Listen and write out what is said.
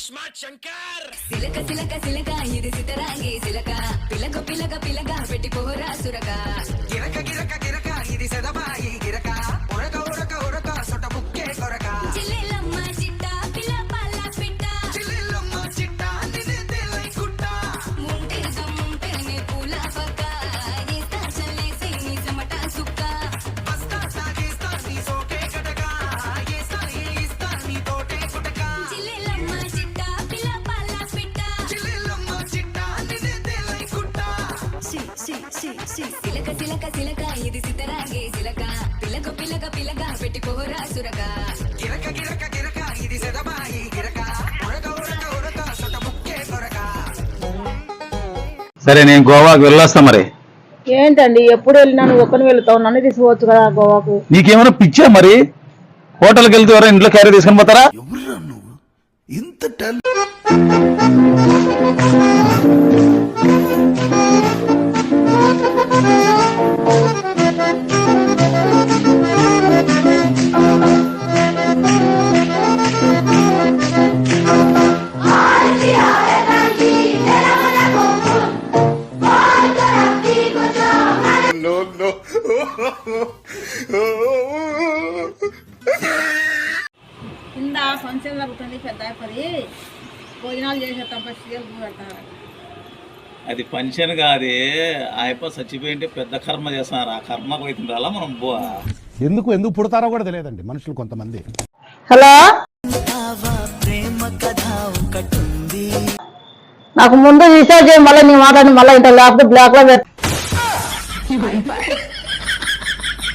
సిలక సిలక సిలక ఇది సితరాంగి సిలక. పిలక పిలక పిలక పెట్టి పోరా సురక. గిరక గిరక గిరక ఇది సెదబాయి గిరక. ఉరక ఉరక ఉరక సొట బుక్కే కొరక. చిల్లెలమ్మ చిట్ట పిల్ల పల్ల పిట్ట. చిల్లిల్లమ్మ చిట్ట నిన్నే కుట్ట. ముంటే గమ్ముంటే నీ పూల పక్క. ఈస్తా చల్లేసి నీ చెమట సుక్క. బస్తా సాగిస్తా నీ సోకే కటక. ఏస్తా ఏస్తా నీ తోటే కుటక చిల్లెలమ్మ సిలక సిలక సిలక ఇది సితరాంగి సిలక. పిలక పిలక పిలక పెట్టి పోరా సురక. గిరక గిరక గిరక ఇది సెదబాయి గిరక. ఉరక ఉరక ఉరక సొట బుక్కే కొరక. సరే నేను గోవాకి వెళ్ళొస్తా మరి. ఏంటండి ఎప్పుడు వెళ్ళినా నువ్వు ఒక్కని వెళ్తావు నన్ను తీసుకోవచ్చు కదా గోవాకు? నీకేమైనా పిచ్చా మరి? హోటల్కి వెళ్తే ఎవరైనా ఇంట్లో క్యారీ తీసుకొని పోతారా? ఎవరురా నువ్వు? ఇంత కింద ఫంక్షన్ జరుగుతుంది పెద్ద పది భోజనాలు చేసేస్తాం ఫస్ట్ పెడతారు అది ఫంక్షన్ కాదే. ఆయప్ప చచ్చిపోయింటే పెద్ద కర్మ చేస్తున్నారు. ఆ కర్మ పోతుంది అలా మనం ఎందుకు ఎందుకు పుడతారో కూడా తెలియదండి మనుషులు కొంతమంది. హలో? నాకు ముందు రీఛార్జ్ చేయి మళ్ళీ నీ మాట్లాడి మళ్ళీ ఇంత లేకపోతే బ్లాక్లో 一百。